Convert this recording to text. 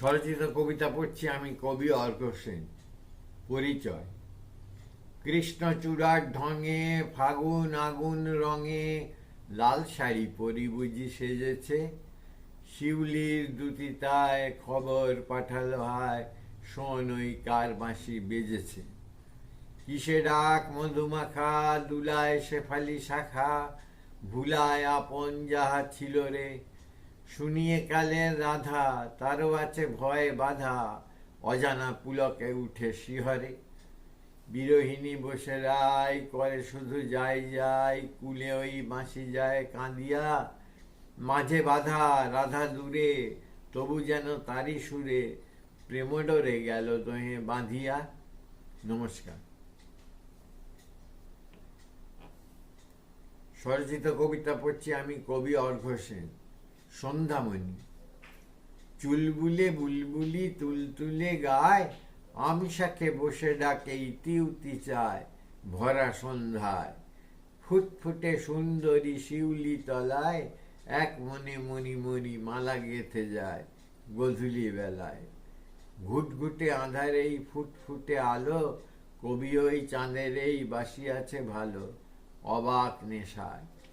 স্বরচিত কবিতা পড়ছি আমি কবি অর্ঘ সেন। পরিচয়। কৃষ্ণচূড়ার ঢঙে, ফাগুন আগুন রঙে, লাল শাড়ি পরি বুঝি সেজেছে। শিউলির দুতিতায় খবর পাঠালো হয় শোন ওই কার বাঁশি বেজেছে। কিসে ডাক মধুমাখা, দুলায় শেফালি শাখা, ভুলায় আপন যাহা ছিল রে শুনিয়ে কালের রাধা তারও আছে ভয়ে বাধা, অজানা পুলকে উঠে শিহরে। বিরোহিণী বসে রায় করে, শুধু যাই যাই, কুলে ওই বাঁশি যায় কাঁদিয়া। মাঝে বাধা, রাধা দূরে, তবু যেন তারি সুরে প্রেমডরে গেল দোহে বাঁধিয়া। নমস্কার। স্বরচিত কবিতা পড়ছি আমি কবি অর্ঘ সেন। সন্ধ্যামণি। চুলবুলে বুলবুলি তুলতুলে গায় আমশাকে বসে ডাকে, ইতি উতি চায় ভরা সন্ধ্যায়। ফুটফুটে সুন্দরী শিউলি তলায়, এক মনে মনি মনি মালা গেথে যায় গধূলি বেলায়। ঘুটঘুটে আঁধার এই ফুটফুটে আলো, কবি ওই চাঁদের এই বাসি আছে ভালো, অবাক নেশায়।